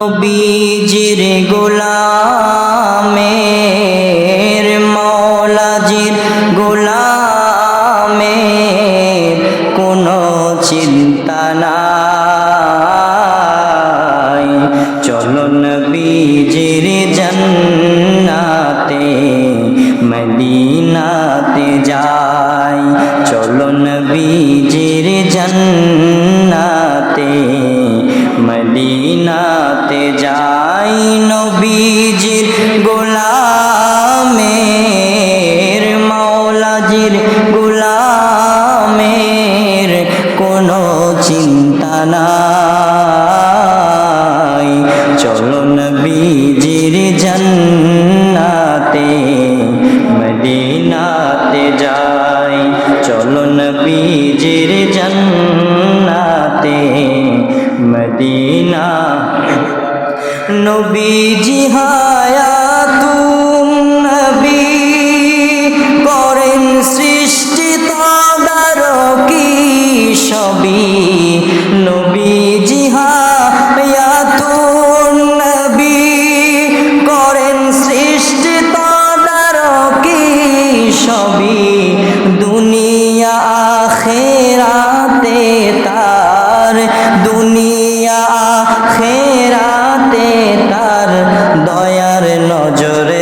বীজির গোলামের মৌলাজির গোলামের কোনো চিন্তা নাই। চলন বীজির জন্নাতে, মদিনাতে যাই। চলন বীজির জন্নাতে নবীজির গোলামের, মাওলাজির গোলামের কোনো চিন্তা নাই। চলো নবীজির জন্নাতে, মদিনাতে যাই। চলো নবীজির জন্নাতে, মদিনা নবীজি হায়াতুন নবী করেন সৃষ্টি তাদার কি সবই।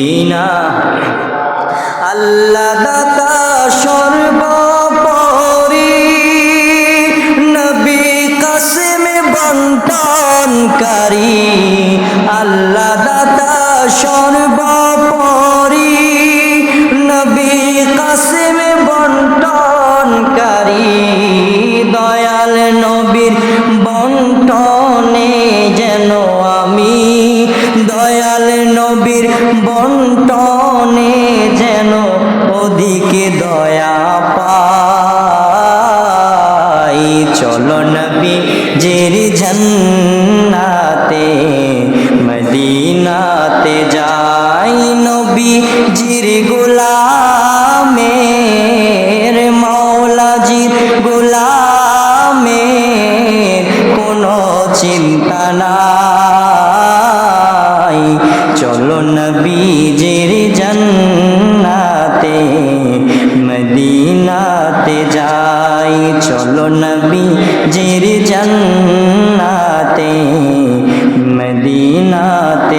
মদিনা। আল্লাহ দাতা সর্বপরি নবী কাসিমে বন্টনকারী। নবীর বন্টনে যেন ওদিকে দয়া পাই। চলো নবী, জের জন্নাতে, মদিনাতে যাই। নবী, জির গোলামের মদিনাতে যাই চলো নবীজির জন্নাতে মদিনাতে